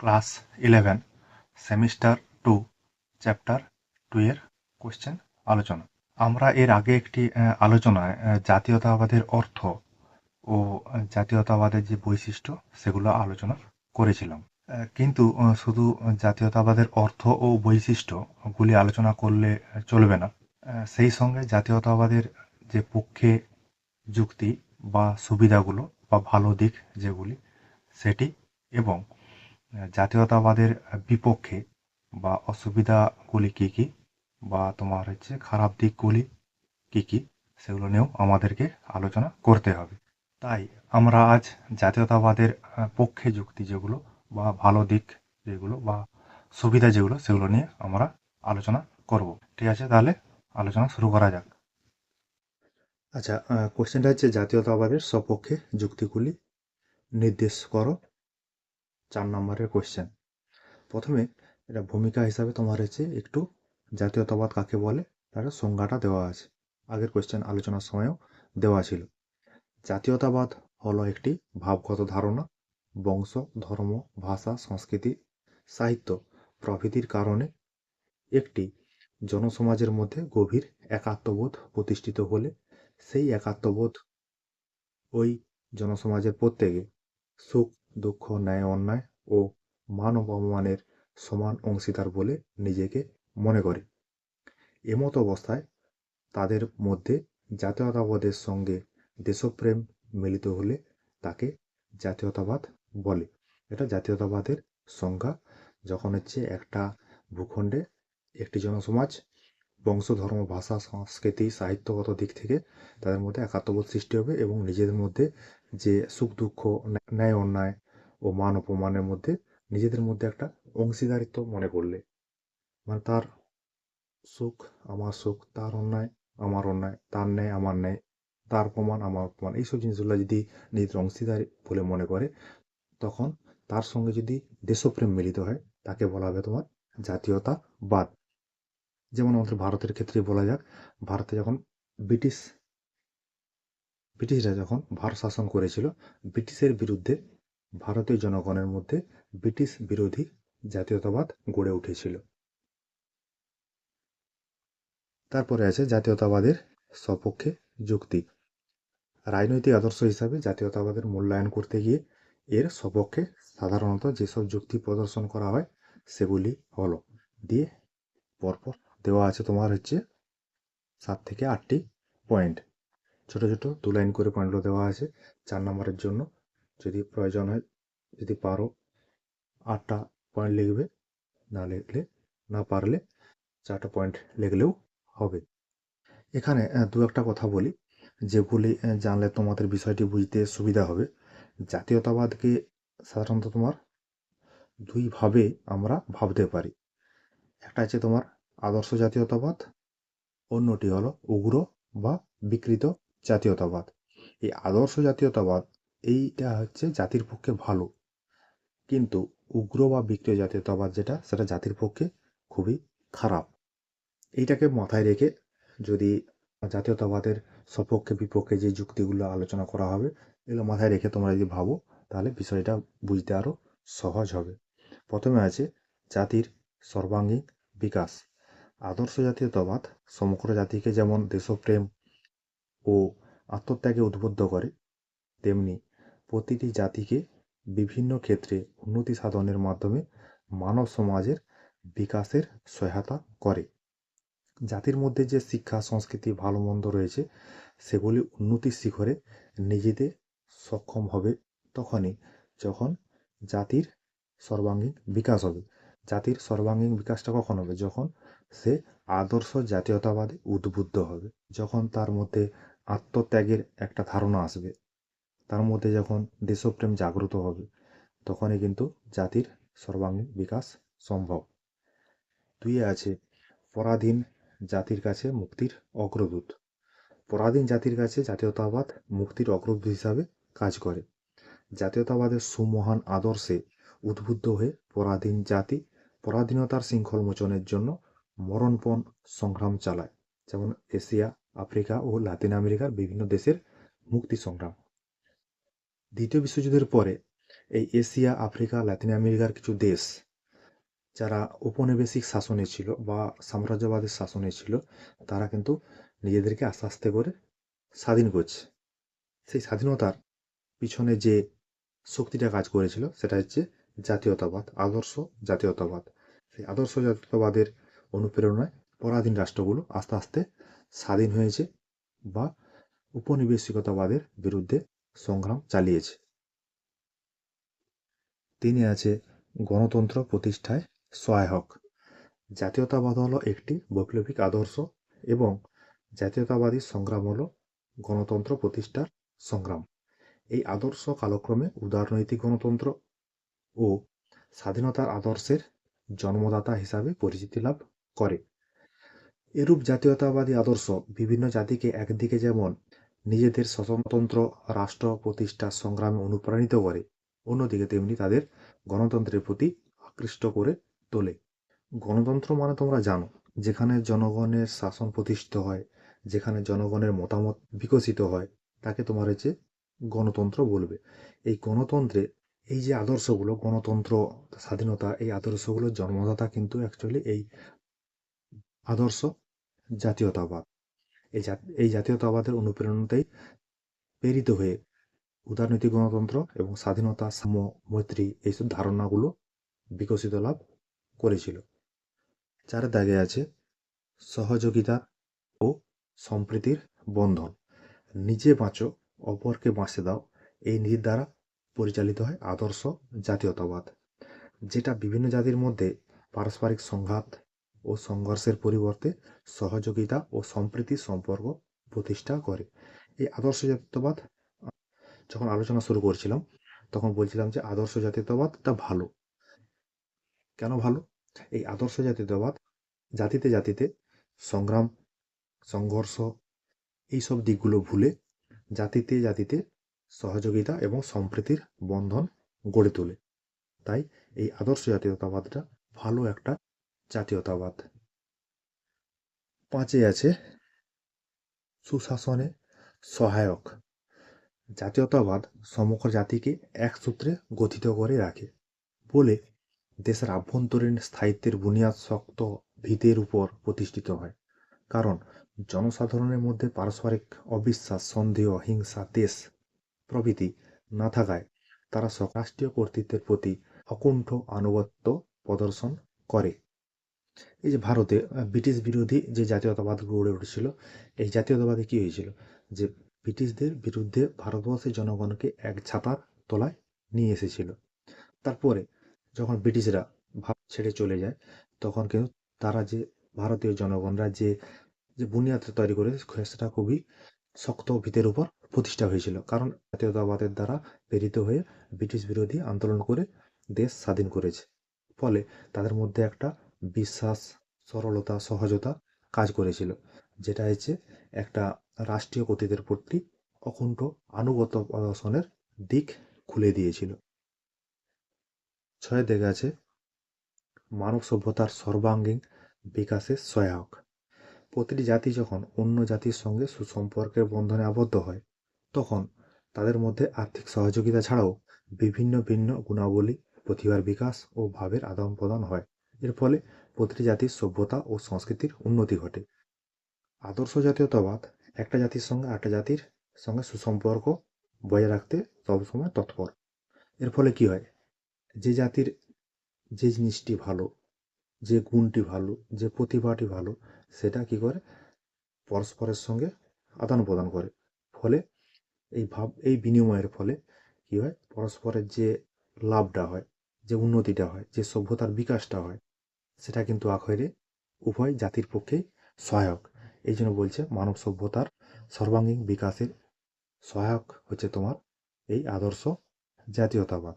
Class eleven, semester two, chapter two এর question আলোচনা। আমরা এর আগে একটি আলোচনায় জাতীয়তাবাদের অর্থ ও জাতীয়তাবাদের যে বৈশিষ্ট্য সেগুলো আলোচনা করেছিলাম। কিন্তু শুধু জাতীয়তাবাদের অর্থ ও বৈশিষ্ট্যগুলি আলোচনা করলে চলবে না। সেই সঙ্গে জাতীয়তাবাদের যে পক্ষে যুক্তি বা সুবিধাগুলো বা ভালো দিক যেগুলি সেটি এবং জাতীয়তাবাদের বিপক্ষে বা অসুবিধাগুলি কী কী? বা তোমার হচ্ছে খারাপ দিকগুলি কী কী? সেগুলো নিয়েও আমাদেরকে আলোচনা করতে হবে। তাই আমরা আজ জাতীয়তাবাদের পক্ষে যুক্তি যেগুলো বা ভালো দিক যেগুলো বা সুবিধা যেগুলো সেগুলো নিয়ে আমরা আলোচনা করব। ঠিক আছে, তাহলে আলোচনা শুরু করা যাক। আচ্ছা কোশ্চেনটা হচ্ছে জাতীয়তাবাদের সপক্ষে যুক্তিগুলি নির্দেশ করো। চার নম্বরের কোয়েশ্চেন প্রথমে এটা ভূমিকা হিসাবে তোমার হচ্ছে একটু জাতীয়তাবাদ কাকে বলে? তার সংজ্ঞাটা দেওয়া আছে। আগের কোয়েশ্চেন আলোচনার সময়ও দেওয়া ছিল। জাতীয়তাবাদ হলো একটি ভাবগত ধারণা, বংশ, ধর্ম, ভাষা, সংস্কৃতি, সাহিত্য প্রভৃতির কারণে একটি জনসমাজের মধ্যে গভীর একাত্মবোধ প্রতিষ্ঠিত হলে সেই একাত্মবোধ ওই জনসমাজের প্রত্যেকে সুখ দুঃখ, ন্যায়, অন্যায় ও মান অপমানের সমান অংশীদার বলে নিজেকে মনে করে। এমত অবস্থায় তাদের মধ্যে জাতীয়তাবাদের সঙ্গে দেশপ্রেম মিলিত হলে তাকে জাতীয়তাবাদ বলে। এটা জাতীয়তাবাদের সংজ্ঞা। যখন হচ্ছে একটা ভূখণ্ডে একটি জনসমাজ বংশ, ধর্ম, ভাষা, সংস্কৃতি, সাহিত্যগত দিক থেকে তাদের মধ্যে একাত্মবোধ সৃষ্টি হবে এবং নিজেদের মধ্যে যে সুখ দুঃখ ন্যায় অন্যায় ও মান অপমানের মধ্যে নিজেদের মধ্যে একটা অংশীদারিত্ব মনে করলে মানে তার সুখ আমার সুখ, তার অন্যায় আমার অন্যায়, তার ন্যায় আমার ন্যায়, তার অপমান আমার অপমান এইসব জিনিসগুলো যদি নিজেদের অংশীদারি বলে মনে করে, তখন তার সঙ্গে যদি দেশপ্রেম মিলিত হয়, তাকে বলা হবে তোমার জাতীয়তাবাদ। যেমন আমাদের ভারতের ক্ষেত্রে বলা যাক, ভারতে যখন ব্রিটিশ ব্রিটিশরা যখন ভারত শাসন করেছিল, ব্রিটিশের বিরুদ্ধে ভারতীয় জনগণের মধ্যে ব্রিটিশ বিরোধী জাতীয়তাবাদ গড়ে উঠেছিল। তারপরে আছে জাতীয়তাবাদের সপক্ষে যুক্তি। রাজনৈতিক আদর্শ হিসাবে জাতীয়তাবাদের মূল্যায়ন করতে গিয়ে এর সপক্ষে সাধারণত যেসব যুক্তি প্রদর্শন করা হয়, সেগুলি হলো, দিয়ে পরপর দেওয়া আছে তোমার হচ্ছে সাত থেকে আটটি পয়েন্ট। ছোট ছোট দু লাইন করে পয়েন্টগুলো দেওয়া আছে চার নম্বরের জন্য। যদি প্রয়োজন হয়, যদি পারো, আটটা পয়েন্ট লিখবে, না লিখলে, না পারলে চারটা পয়েন্ট লিখলেও হবে। এখানে দু একটা কথা বলি। যেগুলি জানলে তোমাদের বিষয়টি বুঝতে সুবিধা হবে। জাতীয়তাবাদকে সাধারণত তোমার দুইভাবে আমরা ভাবতে পারি। একটা আছে তোমার আদর্শ জাতীয়তাবাদ, অন্যটি হলো উগ্র বা বিকৃত জাতীয়তাবাদ। এই আদর্শ জাতীয়তাবাদ, এইটা হচ্ছে জাতির পক্ষে ভালো। কিন্তু উগ্র বা বিকৃত জাতীয়তাবাদ যেটা, সেটা জাতির পক্ষে খুবই খারাপ। এইটাকে মাথায় রেখে যদি জাতীয়তাবাদের সপক্ষে, বিপক্ষে যে যুক্তিগুলো আলোচনা করা হবে, এগুলো মাথায় রেখে তোমরা যদি ভাবো, তাহলে বিষয়টা বুঝতে আরও সহজ হবে। প্রথমে আছে জাতির সর্বাঙ্গীন বিকাশ। আদর্শ জাতীয়তাবাদ, সমগ্র জাতিকে যেমন দেশপ্রেম ও আত্মত্যাগে উদ্বুদ্ধ করে, তেমনি প্রতিটি জাতিকে বিভিন্ন ক্ষেত্রে উন্নতি সাধনের মাধ্যমে মানব সমাজের বিকাশের সহায়তা করে। জাতির মধ্যে যে শিক্ষা, সংস্কৃতি ভালো মন্দ রয়েছে, সেগুলি উন্নতির শিখরে নিজেদের সক্ষম হবে তখনই যখন জাতির সর্বাঙ্গীন বিকাশ হবে। জাতির সর্বাঙ্গীন বিকাশটা কখন হবে? যখন সে আদর্শ জাতীয়তাবাদে উদ্বুদ্ধ হবে, যখন তার মধ্যে আত্মত্যাগের একটা ধারণা আসবে। তার মধ্যে যখন দেশপ্রেম জাগ্রত হবে, তখনই কিন্তু জাতির সর্বাঙ্গীন বিকাশ সম্ভব। দুইয়ে আছে পরাধীন জাতির কাছে মুক্তির অগ্রদূত। পরাধীন জাতির কাছে জাতীয়তাবাদ মুক্তির অগ্রদূত হিসাবে কাজ করে। জাতীয়তাবাদের সুমহান আদর্শে উদ্বুদ্ধ হয়ে পরাধীন জাতি পরাধীনতার শৃঙ্খল মোচনের জন্য মরণপণ সংগ্রাম চালায়। যেমন এশিয়া আফ্রিকা ও লাতিন আমেরিকার বিভিন্ন দেশের মুক্তি সংগ্রাম। দ্বিতীয় বিশ্বযুদ্ধের পরে এই এশিয়া, আফ্রিকা, লাতিন আমেরিকার কিছু দেশ যারা ঔপনিবেশিক শাসনে ছিল বা সাম্রাজ্যবাদের শাসনে ছিল, তারা কিন্তু নিজেদেরকে আস্তে আস্তে করে স্বাধীন করছে। সেই স্বাধীনতার পিছনে যে শক্তিটা কাজ করেছিল, সেটা হচ্ছে জাতীয়তাবাদ, আদর্শ জাতীয়তাবাদ। সেই আদর্শ জাতীয়তাবাদের অনুপ্রেরণায় পরাধীন রাষ্ট্রগুলো আস্তে আস্তে স্বাধীন হয়েছে বা উপনিবেশিকতাবাদের বিরুদ্ধে সংগ্রাম চালিয়েছে। তিনি আছে গণতন্ত্র প্রতিষ্ঠায় সহায়ক। জাতীয়তাবাদ হলো একটি বৈপ্লবিক আদর্শ এবং জাতীয়তাবাদী সংগ্রাম হলো গণতন্ত্র প্রতিষ্ঠার সংগ্রাম। এই আদর্শ কালক্রমে উদারনৈতিক গণতন্ত্র ও স্বাধীনতার আদর্শের জন্মদাতা হিসাবে পরিচিতি লাভ করে। এরূপ জাতীয়তাবাদী আদর্শ বিভিন্ন জাতিকে একদিকে যেমন নিজেদের স্বতন্ত্র রাষ্ট্র প্রতিষ্ঠার সংগ্রামে অনুপ্রাণিত করে, অন্যদিকে তেমনি তাদের গণতন্ত্রের প্রতি আকৃষ্ট করে তোলে। গণতন্ত্র মানে তোমরা জানো, যেখানে জনগণের শাসন প্রতিষ্ঠিত হয়, যেখানে জনগণের মতামত বিকশিত হয়, তাকে তোমার হচ্ছে গণতন্ত্র বলবে। এই গণতন্ত্রে এই যে আদর্শগুলো, গণতন্ত্র স্বাধীনতা, এই আদর্শগুলোর জন্মদাতা কিন্তু অ্যাকচুয়ালি এই আদর্শ জাতীয়তাবাদ। এই এই জাতীয়তাবাদের অনুপ্রেরণাতেই প্রেরিত হয়ে উদারনৈতিক গণতন্ত্র এবং স্বাধীনতা, সাম্য, মৈত্রী এইসব ধারণাগুলো বিকশিত লাভ করেছিল। চার দাগে আছে সহযোগিতা ও সম্প্রীতির বন্ধন। নিজে বাঁচো, অপরকে বাঁচতে দাও, এই নীতির দ্বারা পরিচালিত হয় আদর্শ জাতীয়তাবাদ, যেটা বিভিন্ন জাতির মধ্যে পারস্পরিক সংঘাত ও সংঘর্ষের পরিবর্তে সহযোগিতা ও সম্প্রীতির সম্পর্ক প্রতিষ্ঠা করে। এই আদর্শ জাতীয়তাবাদ, যখন আলোচনা শুরু করছিলাম, তখন বলছিলাম যে আদর্শ জাতীয়তাবাদটা ভালো। কেন ভালো? এই আদর্শ জাতীয়তাবাদ জাতিতে জাতিতে সংগ্রাম, সংঘর্ষ, এইসব দিকগুলো ভুলে জাতিতে জাতিতে সহযোগিতা এবং সম্প্রীতির বন্ধন গড়ে তোলে। তাই এই আদর্শ জাতীয়তাবাদটা ভালো একটা জাতীয়তাবাদ। পাঁচে আছে সুশাসনে সহায়ক। জাতীয়তাবাদ সমগ্র জাতিকে এক সূত্রে গঠিত করে রাখে বলে দেশের আভ্যন্তরীণ স্থায়িত্বের বুনিয়াদ শক্ত ভিতের উপর প্রতিষ্ঠিত হয়। কারণ জনসাধারণের মধ্যে পারস্পরিক অবিশ্বাস, সন্দেহ, হিংসা দেশ প্রভৃতি না থাকায় তারা রাষ্ট্রীয় কর্তৃত্বের প্রতি অকুণ্ঠ আনুগত্য প্রদর্শন করে। এই যে ভারতে ব্রিটিশ বিরোধী যে জাতীয়তাবাদ গড়ে উঠেছিল, এই জাতীয়তাবাদে কি হয়েছিল? যে ব্রিটিশদের বিরুদ্ধে ভারতবর্ষের জনগণকে এক ছাতার তলায় নিয়ে এসেছিল। তারপরে যখন ব্রিটিশরা ভারত ছেড়ে চলে যায়, তখন কিন্তু তারা যে ভারতীয় জনগণরা যে যে বুনিয়াদ তৈরি করে, সেটা খুবই শক্ত ভিতের উপর প্রতিষ্ঠা হয়েছিল। কারণ জাতীয়তাবাদের দ্বারা প্রেরিত হয়ে ব্রিটিশ বিরোধী আন্দোলন করে দেশ স্বাধীন করেছে। ফলে তাদের মধ্যে একটা বিশ্বাস, সরলতা, সহজতা কাজ করেছিল। যেটা হচ্ছে একটা রাষ্ট্রীয় কর্তৃত্বের প্রতি অকুণ্ঠ আনুগত্য প্রদর্শনের দিক খুলে দিয়েছিল। ছয় দিকে আছে, মানব সভ্যতার সর্বাঙ্গীন বিকাশের সহায়ক। প্রতিটি জাতি যখন অন্য জাতির সঙ্গে সুসম্পর্কের বন্ধনে আবদ্ধ হয়, তখন তাদের মধ্যে আর্থিক সহযোগিতা ছাড়াও বিভিন্ন ভিন্ন গুণাবলী, প্রতিভার বিকাশ ও ভাবের আদান প্রদান হয়। এর ফলে প্রতিটি জাতির সভ্যতা ও সংস্কৃতির উন্নতি ঘটে। আদর্শ জাতীয়তাবাদ একটা জাতির সঙ্গে আরেকটা জাতির সঙ্গে সুসম্পর্ক বজায় রাখতে সবসময় তৎপর। এর ফলে কি হয়? যে জাতির যে জিনিসটি ভালো, যে গুণটি ভালো, যে প্রতিভাটি ভালো, সেটা কি করে? পরস্পরের সঙ্গে আদান প্রদান করে। ফলে এই ভাব, এই বিনিময়ের ফলে কি হয়? পরস্পরের যে লাভটা হয়, যে উন্নতিটা হয়, যে সভ্যতার বিকাশটা হয় সেটা কিন্তু আখেরে উভয় জাতির পক্ষেই সহায়ক। এই জন্য বলছে মানব সভ্যতার সর্বাঙ্গীন বিকাশের সহায়ক হচ্ছে তোমার এই আদর্শ জাতীয়তাবাদ।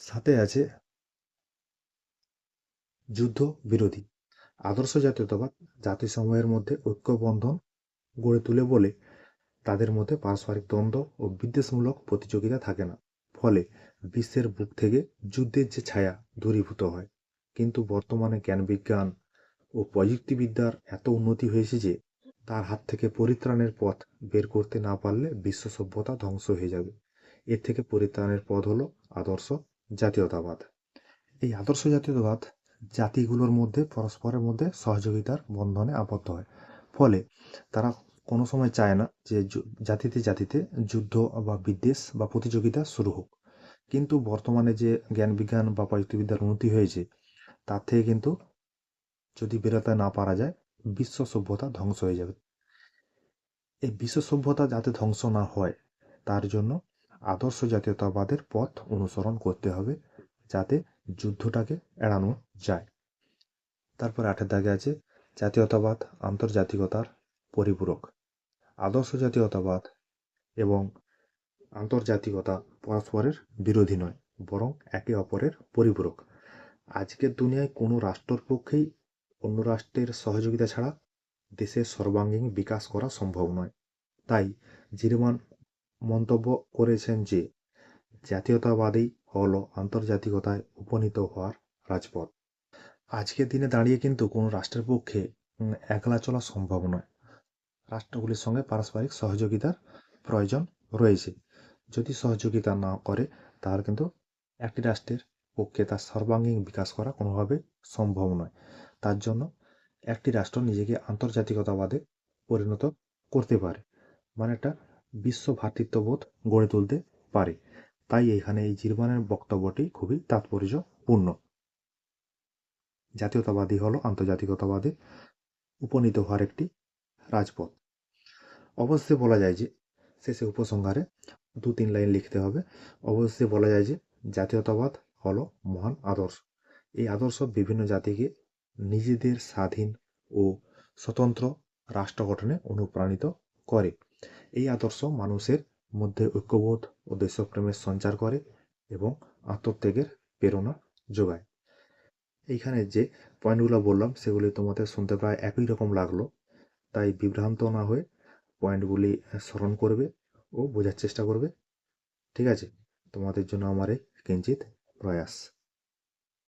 সাথে আছে যুদ্ধ বিরোধী। আদর্শ জাতীয়তাবাদ জাতিসমূহের মধ্যে ঐক্যবন্ধন গড়ে তুলে বলে তাদের মধ্যে পারস্পরিক দ্বন্দ্ব ও বিদ্বেষমূলক প্রতিযোগিতা থাকে না। ফলে বিশ্বের বুক থেকে যুদ্ধের যে ছায়া দূরীভূত হয়। কিন্তু বর্তমানে জ্ঞান বিজ্ঞান ও প্রযুক্তিবিদ্যার এত উন্নতি হয়েছে যে তার হাত থেকে পরিত্রাণের পথ বের করতে না পারলে বিশ্ব সভ্যতা ধ্বংস হয়ে যাবে। এর থেকে পরিত্রাণের পথ হলো আদর্শ জাতীয়তাবাদ। এই আদর্শ জাতীয়তাবাদ জাতিগুলোর মধ্যে, পরস্পরের মধ্যে সহযোগিতার বন্ধনে আবদ্ধ হয়। ফলে তারা কোনো সময় চায় না যে জাতিতে জাতিতে যুদ্ধ বা বিদ্বেষ বা প্রতিযোগিতা শুরু হোক। কিন্তু বর্তমানে যে জ্ঞান বিজ্ঞান বা প্রযুক্তিবিদ্যার উন্নতি হয়েছে, তার থেকে কিন্তু যদি বেরোতে না পারা যায়, বিশ্ব সভ্যতা ধ্বংস হয়ে যাবে। এই বিশ্ব সভ্যতা যাতে ধ্বংস না হয়, তার জন্য আদর্শ জাতীয়তাবাদের পথ অনুসরণ করতে হবে, যাতে যুদ্ধটাকে এড়ানো যায়। তারপর আঠের দাগে আছে, জাতীয়তাবাদ আন্তর্জাতিকতার পরিপূরক। আদর্শ জাতীয়তাবাদ এবং আন্তর্জাতিকতা পরস্পরের বিরোধী নয়, বরং একে অপরের পরিপূরক। আজকের দুনিয়ায় কোনো রাষ্ট্রের পক্ষেই অন্য রাষ্ট্রের সহযোগিতা ছাড়া দেশের সর্বাঙ্গীন বিকাশ করা সম্ভব নয়। তাই জিরমান মন্তব্য করেছেন যে, জাতীয়তাবাদী হল আন্তর্জাতিকতায় উপনীত হওয়ার রাজপথ। আজকের দিনে দাঁড়িয়ে কিন্তু কোনো রাষ্ট্রের পক্ষে একলা চলা সম্ভব নয়। রাষ্ট্রগুলির সঙ্গে পারস্পরিক সহযোগিতার প্রয়োজন রয়েছে। যদি সহযোগিতা না করে, তাহলে কিন্তু একটি রাষ্ট্রের পক্ষে তার সর্বাঙ্গীন বিকাশ করা কোনোভাবে সম্ভব নয়। তার জন্য একটি রাষ্ট্র নিজেকে আন্তর্জাতিকতাবাদে পরিণত করতে পারে মানে একটা বিশ্ব ভ্রাতৃত্ববোধ গড়ে তুলতে পারে। তাই এখানে এই জিরবানের বক্তব্যটি খুবই তাৎপর্যপূর্ণ। জাতীয়তাবাদী হলো আন্তর্জাতিকতাবাদে উপনীত হওয়ার একটি রাজপথ। অবশ্যই বলা যায় যে শেষে উপসংহারে দু তিন লাইন লিখতে হবে। অবশ্যই বলা যায় যে জাতীয়তাবাদ হলো মহান আদর্শ। এই আদর্শ বিভিন্ন জাতিকে নিজেদের স্বাধীন ও স্বতন্ত্র রাষ্ট্র গঠনে অনুপ্রাণিত করে। এই আদর্শ মানুষের মধ্যে ঐক্যবোধ ও দেশপ্রেমের সঞ্চার করে এবং আত্মত্যাগের প্রেরণা যোগায়। এইখানে যে পয়েন্টগুলো বললাম, সেগুলি তোমাদের শুনতে প্রায় একই রকম লাগল। তাই বিভ্রান্ত না হয়ে পয়েন্টগুলি স্মরণ করবে। ও বোঝার চেষ্টা করবে। ঠিক আছে? তোমাদের জন্য আমার এই কিঞ্চিত প্রয়াস।